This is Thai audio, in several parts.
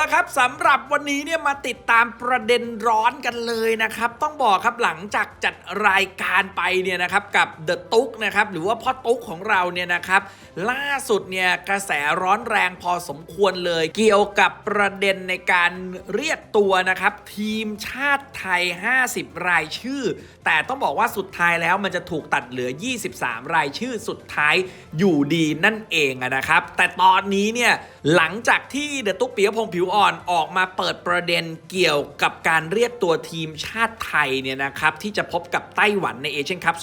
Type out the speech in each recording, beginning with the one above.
ละครับสำหรับวันนี้เนี่ยมาติดตามประเด็นร้อนกันเลยนะครับ ต้องบอกครับหลังจากจัดรายการไปเนี่ยนะครับกับเดอะตุ๊กนะครับหรือว่าพ่อตุ๊กของเราเนี่ยนะครับ ล่าสุดเนี่ยกระแสร้อนแรงพอสมควรเลย เกี่ยวกับประเด็นในการเรียกตัวนะครับ ทีมชาติไทย 50 รายชื่อ แต่ต้องบอกว่าสุดท้ายแล้วมันจะถูกตัดเหลือ 23 รายชื่อสุดท้ายอยู่ดีนั่นเองนะครับ แต่ตอนนี้เนี่ยหลังจากที่เดอะตุ๊กเปียพงผิวอ่อนออกมาเปิดประเด็นเกี่ยวกับการเรียกตัวทีมชาติไทยเนี่ยนะครับที่จะพบกับไต้หวันในเอเชียนคัพ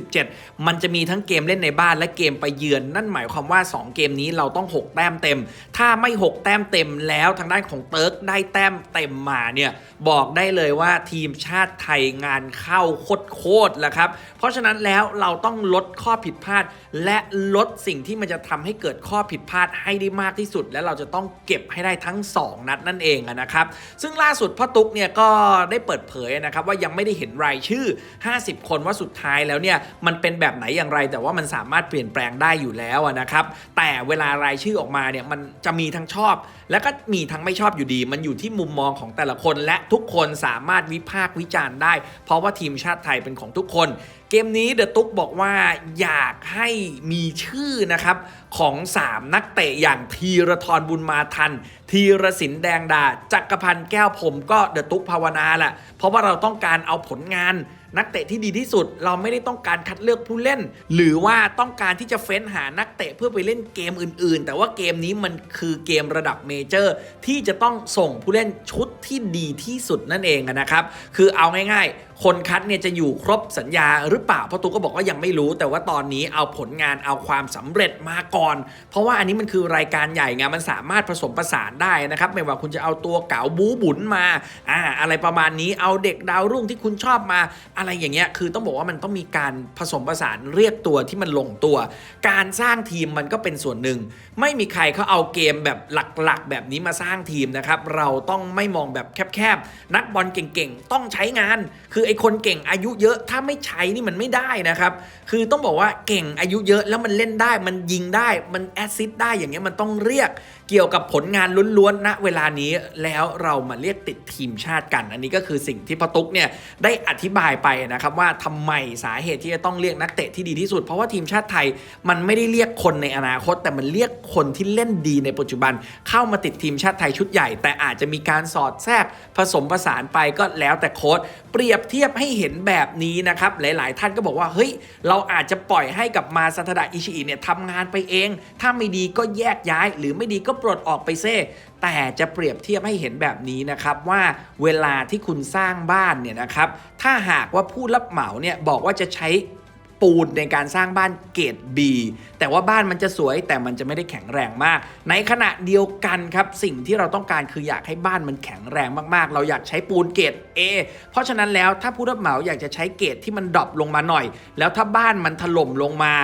2027 มันจะมีทั้งเกมเล่นในบ้านและเกมไปเยือน นั่นหมายความว่า 2 เกมนี้เราต้อง 6 แต้มเต็ม ถ้าไม่ 6 แต้มเต็มแล้วทางด้านของเติร์กได้แต้มเต็มมาเนี่ยบอกได้เลยว่าทีมชาติไทยงานเข้าโคตรๆแล้วครับเพราะฉะนั้นแล้วเราต้องลดข้อผิดพลาด และลดสิ่งที่มันจะทำให้เกิดข้อผิดพลาดให้ได้มากที่สุด และเราจะต้องเก็บให้ได้ทั้ง2 นัดนั่นเองนะครับ ซึ่งล่าสุดพ่อตุ๊กเนี่ยก็ได้เปิดเผยนะครับว่ายังไม่ได้เห็นรายชื่อ 50 คนว่าสุดท้ายแล้วเนี่ยมันเป็นแบบไหนอย่างไร แต่ว่ามันสามารถเปลี่ยนแปลงได้อยู่แล้วนะครับแต่เวลารายชื่อออกมาเนี่ยมันจะมีทั้งชอบ และก็มีทั้งไม่ชอบอยู่ดี มันอยู่ที่มุมมองของแต่ละคนและทุกคนสามารถวิพากษ์วิจารณ์ได้ เพราะว่าทีมชาติไทยเป็นของทุกคนเกมนี้เดอะตุ๊กบอกว่าอยากให้มีชื่อนะครับของ 3 นักเตะอย่างทีระทรบุญมาทัน ทีระศินแดงดา จักรพันธ์แก้วผมก็เดอะตุ๊กภาวนาแหละเพราะว่าเราต้องการเอาผลงานนักเตะที่ดีที่สุด เราไม่ได้ต้องการคัดเลือกผู้เล่น หรือว่าต้องการที่จะเฟ้นหานักเตะเพื่อไปเล่นเกมอื่น ๆ แต่ว่าเกมนี้มันคือเกมระดับเมเจอร์ ที่จะต้องส่งผู้เล่นชุดที่ดีที่สุดนั่นเองนะครับ คือเอาง่ายๆคนคัดเนี่ยจะอยู่ครบสัญญาหรือเปล่าเพราะตูก็บอกว่ายังไม่รู้ แต่ว่าตอนนี้เอาผลงานเอาความสำเร็จมาก่อน เพราะว่าอันนี้มันคือรายการใหญ่ไงมันสามารถผสมผสานได้นะครับ ไม่ว่าคุณจะเอาตัวเก๋าบูบุญมาอ่าอะไรประมาณนี้เอาเด็กดาวรุ่งที่คุณชอบมา อะไรอย่างเงี้ยคือต้องบอกว่ามันต้องมีการผสมผสานเรียกตัวที่มันลงตัว การสร้างทีมมันก็เป็นส่วนหนึ่ง ไม่มีใครเขาเอาเกมแบบหลักๆ แบบนี้มาสร้างทีมนะครับเราต้องไม่มองแบบแคบๆนักบอลเก่งๆ ต้องใช้งานคือไอคนเก่งอายุเยอะถ้าไม่ใช้นี่มันไม่ได้นะครับ คือต้องบอกว่าเก่งอายุเยอะแล้วมันเล่นได้ มันยิงได้ มันแอซซิสได้อย่างเงี้ยมันต้องเรียกเกี่ยวกับผลงานล้วนๆณเวลานี้แล้วเรามาเรียกติดทีมชาติกัน อันนี้ก็คือสิ่งที่พตุกเนี่ยได้อธิบายไปนะครับว่าทำไมสาเหตุที่จะต้องเรียกนักเตะที่ดีที่สุด เพราะว่าทีมชาติไทยมันไม่ได้เรียกคนในอนาคต แต่มันเรียกคนที่เล่นดีในปัจจุบัน เข้ามาติดทีมชาติไทยชุดใหญ่ แต่อาจจะมีการสอดแทรกผสมผสานไปก็แล้วแต่โค้ดเปรียบเทียบให้เห็นแบบนี้นะครับหลาย ๆ ท่านก็บอกว่าเฮ้ยเราอาจจะปล่อยให้กับมาซาทดะอิชิอิเนี่ยทำงานไปเอง ถ้าไม่ดีก็แยกย้าย หรือไม่ดีก็ปลดออกไปเซ่แต่จะเปรียบเทียบให้เห็นแบบนี้นะครับว่าเวลาที่คุณสร้างบ้านเนี่ยนะครับถ้าหากว่าผู้รับเหมาเนี่ยบอกว่าจะใช้ปูนในการสร้างบ้านเกรด B แต่ว่าบ้านมันจะสวยแต่มันจะไม่ได้แข็งแรงมาก ในขณะเดียวกันครับสิ่งที่เราต้องการคืออยากให้บ้านมันแข็งแรงมากๆ เราอยากใช้ปูนเกรด A เพราะฉะนั้นแล้วถ้าผู้รับเหมาอยากจะใช้เกรดที่มันดรอปลงมาหน่อย แล้วถ้าบ้านมันถล่มลงมา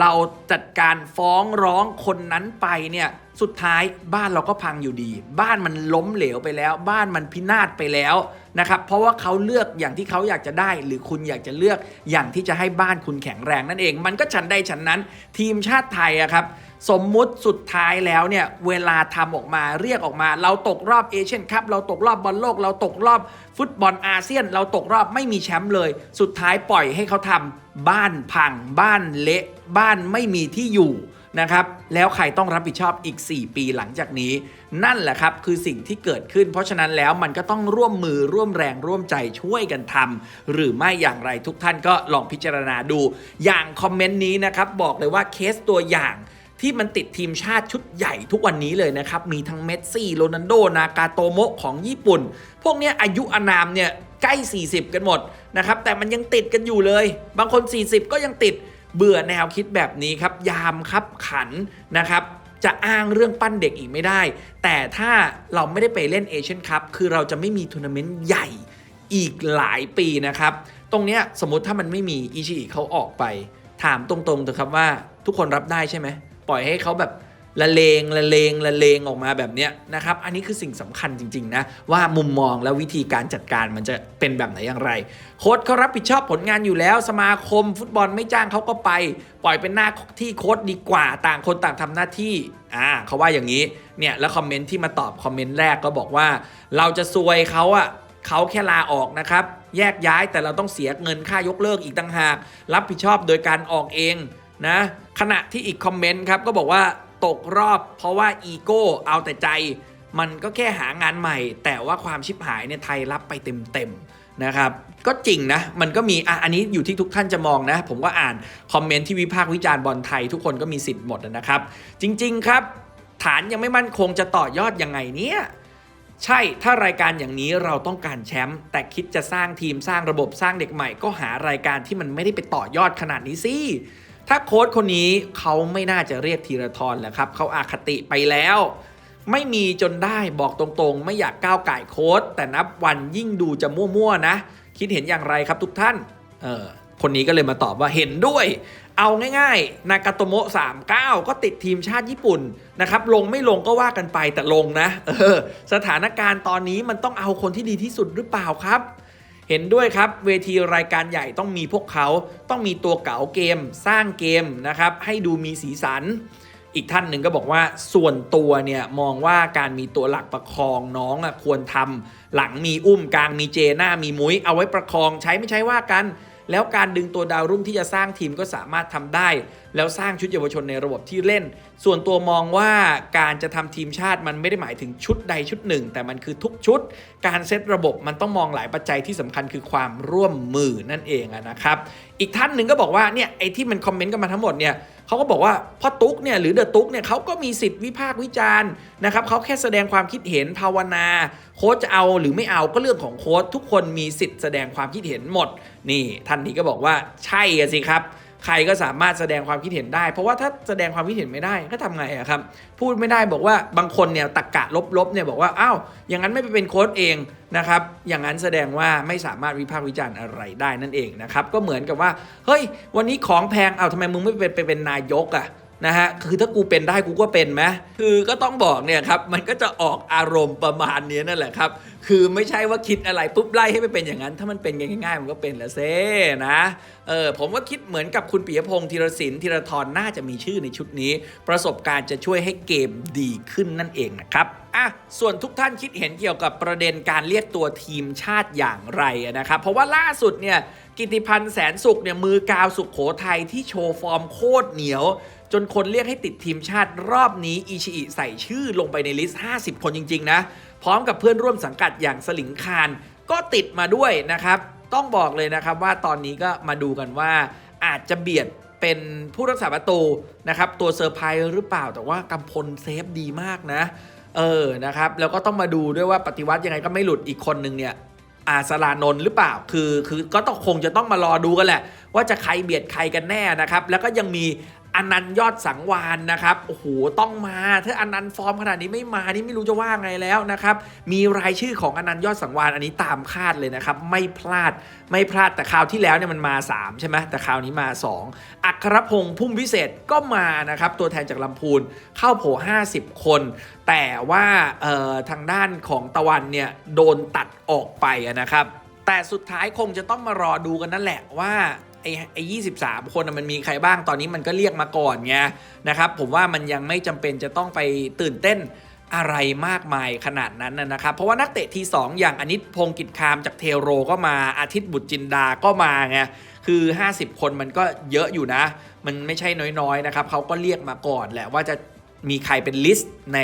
เราจัดการฟ้องร้องคนนั้นไปเนี่ยสุดท้ายบ้านเราก็พังอยู่ดี บ้านมันล้มเหลวไปแล้ว บ้านมันพินาศไปแล้ว นะครับเพราะว่าเขาเลือกอย่างที่เขาอยากจะได้ หรือคุณอยากจะเลือกอย่างที่จะให้บ้านคุณแข็งแรงนั่นเอง มันก็ฉันได้ฉันนั้น ทีมชาติไทยอะครับสมมุติสุดท้ายแล้วเนี่ยเวลาทำออกมาเรียกออกมา เราตกรอบเอเชียนคัพเราตกรอบบอลโลก เราตกรอบฟุตบอลอาเซียน เราตกรอบไม่มีแชมป์เลย สุดท้ายปล่อยให้เขาทำบ้านพัง บ้านเละ บ้านไม่มีที่อยู่ นะครับ แล้วใครต้องรับผิดชอบอีก 4 ปีหลังจากนี้ นั่นแหละครับคือสิ่งที่เกิดขึ้น เพราะฉะนั้นแล้วมันก็ต้องร่วมมือร่วมแรงร่วมใจช่วยกันทำหรือไม่อย่างไรทุกท่านก็ลองพิจารณาดู อย่างคอมเมนต์นี้นะครับบอกเลยว่าเคสตัวอย่างที่มันติดทีมชาติชุดใหญ่ทุกวันนี้เลยนะครับ มีทั้งเมสซี่โรนัลโด นากาโตโมะของญี่ปุ่น พวกนี้อายุอานามเนี่ยใกล้ 40 กันหมดนะครับ แต่มันยังติดกันอยู่เลย บางคน 40 ก็ยังติด เบื่อแนวคิดแบบนี้ครับ ยามครับขันนะครับจะอ้างเรื่องปั้นเด็กอีกไม่ได้ แต่ถ้าเราไม่ได้ไปเล่นเอเชียนคัพคือเราจะไม่มีทัวร์นาเมนต์ใหญ่อีกหลายปีนะครับ ตรงเนี้ยสมมติถ้ามันไม่มีอิชิอิเขาออกไป ถามตรงๆเถอะครับว่าทุกคนรับได้ใช่ไหม ปล่อยให้เขาแบบ ละเลงละเลงละเลงออกมาแบบเนี้ยนะครับ อันนี้คือสิ่งสำคัญจริง ๆ นะ ว่ามุมมองและวิธีการจัดการมันจะเป็นแบบไหนอย่างไร โค้ชเขารับผิดชอบผลงานอยู่แล้ว สมาคมฟุตบอลไม่จ้างเขาก็ไป ปล่อยเป็นหน้าที่โค้ชดีกว่าต่างคนต่างทำหน้าที่อ่าเขาว่าอย่างนี้เนี่ยแล้วคอมเมนต์ที่มาตอบคอมเมนต์แรกก็บอกว่า เราจะซวยเขาอะเขาแค่ลาออกนะครับ แยกย้ายแต่เราต้องเสียเงินค่ายกเลิกอีกต่างหาก รับผิดชอบโดยการออกเองนะขณะที่อีกคอมเมนต์ครับก็บอกว่า ตกรอบ เพราะว่าอีโก้เอาแต่ใจ มันก็แค่หางานใหม่ แต่ว่าความชิบหายเนี่ยไทยรับไปเต็มๆนะครับก็จริงนะ มันก็มีอะอันนี้อยู่ที่ทุกท่านจะมองนะ ผมก็อ่านคอมเมนต์ที่วิพากษ์วิจารณ์บอลไทยทุกคนก็มีสิทธิ์หมดนะครับ จริง ๆ ครับ ฐานยังไม่มั่นคงจะต่อยอดยังไงเนี่ยใช่ ถ้ารายการอย่างนี้เราต้องการแชมป์ แต่คิดจะสร้างทีมสร้างระบบสร้างเด็กใหม่ ก็หารายการที่มันไม่ได้ไปต่อยอดขนาดนี้สิ ถ้าโค้ชคนนี้เขาไม่น่าจะเรียกธีรทรแหละครับเขาอาคติไปแล้ว ไม่มีจนได้บอกตรงๆ ไม่อยากก้าวไก่โค้ดแต่นับวันยิ่งดูจะมั่วๆนะ คิดเห็นอย่างไรครับทุกท่านเออคนนี้ก็เลยมาตอบว่าเห็นด้วย เอาง่ายๆ นากาโตโมะ39 ก็ติดทีมชาติญี่ปุ่นนะครับ ลงไม่ลงก็ว่ากันไปแต่ลงนะ เออ สถานการณ์ตอนนี้มันต้องเอาคนที่ดีที่สุดหรือเปล่าครับ เห็นด้วยครับเวทีรายการใหญ่ต้องมีพวกเขาต้องมีตัวเก๋าเกม สร้างเกมนะครับให้ดูมีสีสัน อีกท่านหนึ่งก็บอกว่าส่วนตัวเนี่ยมองว่าการมีตัวหลักประคองน้องอะควรทำหลังมีอุ้มกลางมีเจหน้ามีมุ้ยเอาไว้ประคองใช้ไม่ใช้ว่ากัน แล้วการดึงตัวดาวรุ่งที่จะสร้างทีมก็สามารถทำได้ แล้วสร้างชุดเยาวชนในระบบที่เล่น ส่วนตัวมองว่าการจะทำทีมชาติมันไม่ได้หมายถึงชุดใดชุดหนึ่ง แต่มันคือทุกชุด การเซตระบบมันต้องมองหลายปัจจัยที่สำคัญคือความร่วมมือนั่นเองนะครับ อีกท่านหนึ่งก็บอกว่าเนี่ยไอ้ที่มันคอมเมนต์กันมาทั้งหมดเนี่ย เขาก็บอกว่าพ่อตุ๊กเนี่ยหรือเดอะตุ๊กเนี่ยเขาก็มีสิทธิ์วิพากษ์วิจารณ์นะครับเขาแค่แสดงความคิดเห็นภาวนา โค้ชจะเอาหรือไม่เอาก็เรื่องของโค้ชทุกคนมีสิทธิ์แสดงความคิดเห็นหมด นี่ท่านนี้ก็บอกว่าใช่สิครับ ใครก็สามารถแสดงความคิดเห็นได้ เพราะว่าถ้าแสดงความคิดเห็นไม่ได้ก็ทำไงอะครับ พูดไม่ได้บอกว่าบางคนเนี่ยตักกะลบๆเนี่ยบอกว่าอ้าวอย่างนั้นไม่ไปเป็นโค้ชเองนะครับ อย่างนั้นแสดงว่าไม่สามารถวิพากษ์วิจารณ์อะไรได้นั่นเองนะครับ ก็เหมือนกับว่า เฮ้ย วันนี้ของแพงเอาทำไมมึงไม่เป็นไปเป็นนายกอะ นะฮะคือถ้ากูเป็นได้กูก็เป็นไหมคือก็ต้องบอกเนี่ยครับมันก็จะออกอารมณ์ประมาณนี้นั่นแหละครับคือไม่ใช่ว่าคิดอะไรปุ๊บไล่ให้ไปเป็นอย่างนั้น ถ้ามันเป็นง่ายๆมันก็เป็นล้วเซ่นะเออผมว่าคิดเหมือนกับคุณปิยพงศ์ธีรศิลป์ธีรทรน่าจะมีชื่อในชุดนี้ ประสบการณ์จะช่วยให้เกมดีขึ้นนั่นเองนะครับอะส่วนทุกท่านคิดเห็นเกี่ยวกับประเด็นการเรียกตัวทีมชาติอย่างไรนะครับ เพราะว่าล่าสุดเนี่ย กิติพันธ์แสนสุขเนี่ยมือกาวสุขโขทัยที่โชว์ฟอร์มโคตรเหนียว จนคนเรียกให้ติดทีมชาติรอบนี้อิชิอิใส่ชื่อลงไปในลิสต์ 50 คนจริง ๆ นะ พร้อมกับเพื่อนร่วมสังกัดอย่างสลิงคารก็ติดมาด้วยนะครับ ต้องบอกเลยนะครับว่าตอนนี้ก็มาดูกันว่าอาจจะเบียดเป็นผู้รักษาประตูนะครับ ตัวเซอร์ไพรส์หรือเปล่าแต่ว่ากำพลเซฟดีมากนะ เออนะครับ แล้วก็ต้องมาดูด้วยว่าปฏิวัติยังไงก็ไม่หลุดอีกคนนึงเนี่ย อาสลานนท์หรือเปล่า คือคือก็ต้องคงจะต้องมารอดูกันแหละ ว่าจะใครเบียดใครกันแน่นะครับ แล้วก็ยังมี อนันต์ยอดสังวานนะครับโอ้โหต้องมา ถ้าอนันต์ฟอร์มขนาดนี้ไม่มานี่ไม่รู้จะว่าไงแล้วนะครับ มีรายชื่อของอนันต์ยอดสังวานอันนี้ตามคาดเลยนะครับ ไม่พลาดไม่พลาดแต่คราวที่แล้วเนี่ยมันมา 3 ใช่ไหมแต่คราวนี้มา 2 อัครพงษ์พุ่มพิเศษก็มานะครับ ตัวแทนจากลำพูนเข้าโผ50 คน แต่ว่าทางด้านของตะวันเนี่ยโดนตัดออกไปนะครับแต่สุดท้ายคงจะต้องมารอดูกันนั่นแหละว่า ไอ้ไอ้ยี่สิบสามคนน่ะมันมีใครบ้างตอนนี้มันก็เรียกมาก่อนไงนะครับผมว่ามันยังไม่จำเป็นจะต้องไปตื่นเต้นอะไรมากมายขนาดนั้นนะครับ เพราะว่านักเตะทีสองอย่างอนิตพงศ์กิจคามจากเทโรก็มาอาทิตย์บุตรจินดาก็มาไงคือ 50 คนมันก็เยอะอยู่นะ มันไม่ใช่น้อยๆนะครับเขาก็เรียกมาก่อนแหละว่าจะมีใครเป็นลิสต์ใน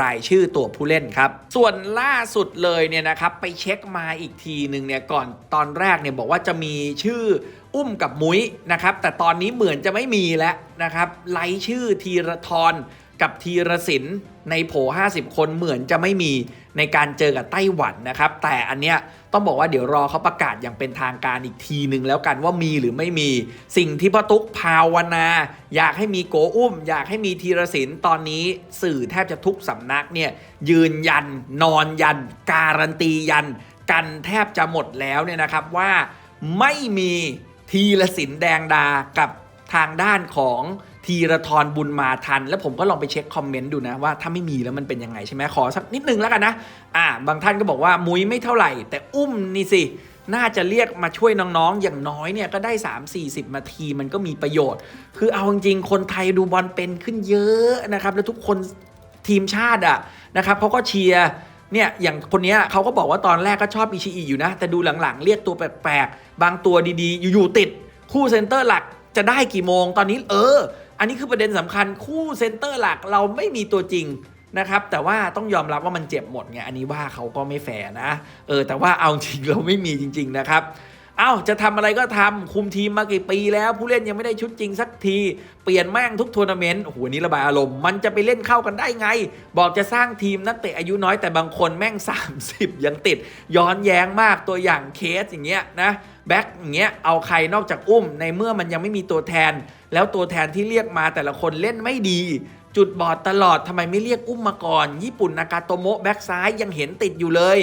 รายชื่อตัวผู้เล่นครับ ส่วนล่าสุดเลยเนี่ยนะครับไปเช็คมาอีกทีหนึ่งเนี่ยก่อนตอนแรกเนี่ยบอกว่าจะมีชื่อ อุ้มกับมุ้ยนะครับ แต่ตอนนี้เหมือนจะไม่มีแล้วนะครับไล่ชื่อทีรทรกับทีรศิลป์ในโผ50 คนเหมือนจะไม่มีในการเจอกับไต้หวันนะครับ แต่อันเนี้ยต้องบอกว่าเดี๋ยวรอเขาประกาศอย่างเป็นทางการอีกทีหนึ่งแล้วกันว่ามีหรือไม่มี สิ่งที่พ่อตุ๊กภาวนา อยากให้มีโกอุ้ม อยากให้มีทีรศิลป์ตอนนี้สื่อแทบจะทุกสำนักเนี่ยยืนยัน นอนยัน การันตียัน กันแทบจะหมดแล้วเนี่ยนะครับว่าไม่มี ทีรศิลป์แดงดากับทางด้านของทีระทรบุญมาทัน แล้วผมก็ลองไปเช็คคอมเมนต์ดูนะ ว่าถ้าไม่มีแล้วมันเป็นยังไงใช่ไหมขอสักนิดนึงแล้วกันนะ อ่า บางท่านก็บอกว่ามุ้ยไม่เท่าไหร่ แต่อุ้มนี่สิ น่าจะเรียกมาช่วยน้องๆ อย่างน้อยเนี่ยก็ได้ 3-40นาทีมันก็มีประโยชน์ คือเอาจริงๆคนไทยดูบอลเป็นขึ้นเยอะนะครับ แล้วทุกคนทีมชาติอะนะครับเขาก็เชียร์ เนี่ยอย่างคนนี้เขาก็บอกว่าตอนแรกก็ชอบอิชิอิอยู่นะ แต่ดูหลังๆ เรียกตัวแปลกๆ บางตัวดีๆ อยู่ๆติด คู่เซนเตอร์หลักจะได้กี่โมงตอนนี้เออ อันนี้คือประเด็นสำคัญคู่เซนเตอร์หลักเราไม่มีตัวจริงนะครับแต่ว่าต้องยอมรับว่ามันเจ็บหมดไงอันนี้ว่าเขาก็ไม่แฟร์นะเออแต่ว่าเอาจริงเราไม่มีจริง ๆนะครับ เอ้าจะทำอะไรก็ทำคุมทีมมากี่ปีแล้วผู้เล่นยังไม่ได้ชุดจริงสักที เปลี่ยนแม่งทุกทัวร์นาเมนต์โอ้โหอันนี้ระบายอารมณ์มันจะไปเล่นเข้ากันได้ไง บอกจะสร้างทีมนักเตะอายุน้อยแต่บางคนแม่ง 30 ยังติด ย้อนแย้งมากตัวอย่างเคสอย่างเงี้ยนะแบ็คอย่างเงี้ยเอาใครนอกจากอุ้ม ในเมื่อมันยังไม่มีตัวแทน แล้วตัวแทนที่เรียกมาแต่ละคนเล่นไม่ดี จุดบอดตลอดทำไมไม่เรียกอุ้มมาก่อน ญี่ปุ่นนากาโตโมะแบ็กซ้ายยังเห็นติดอยู่เลย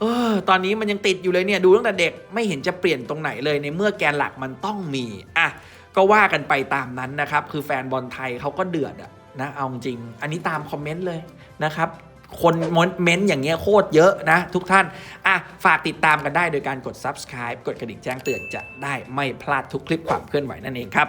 เออตอนนี้มันยังติดอยู่เลยเนี่ยดูตั้งแต่เด็กไม่เห็นจะเปลี่ยนตรงไหนเลยในเมื่อแกนหลักมันต้องมีอะก็ว่ากันไปตามนั้นนะครับ คือแฟนบอลไทยเขาก็เดือดอะนะเอาจริง อันนี้ตามคอมเมนต์เลยนะครับคนเม้นต์อย่างเงี้ยโคตรเยอะนะ ทุกท่าน อะ ฝากติดตามกันได้โดยการกด subscribe กดกระดิ่งแจ้งเตือนจะได้ไม่พลาดทุกคลิปความเคลื่อนไหวนั่นเองครับ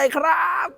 เลยครับ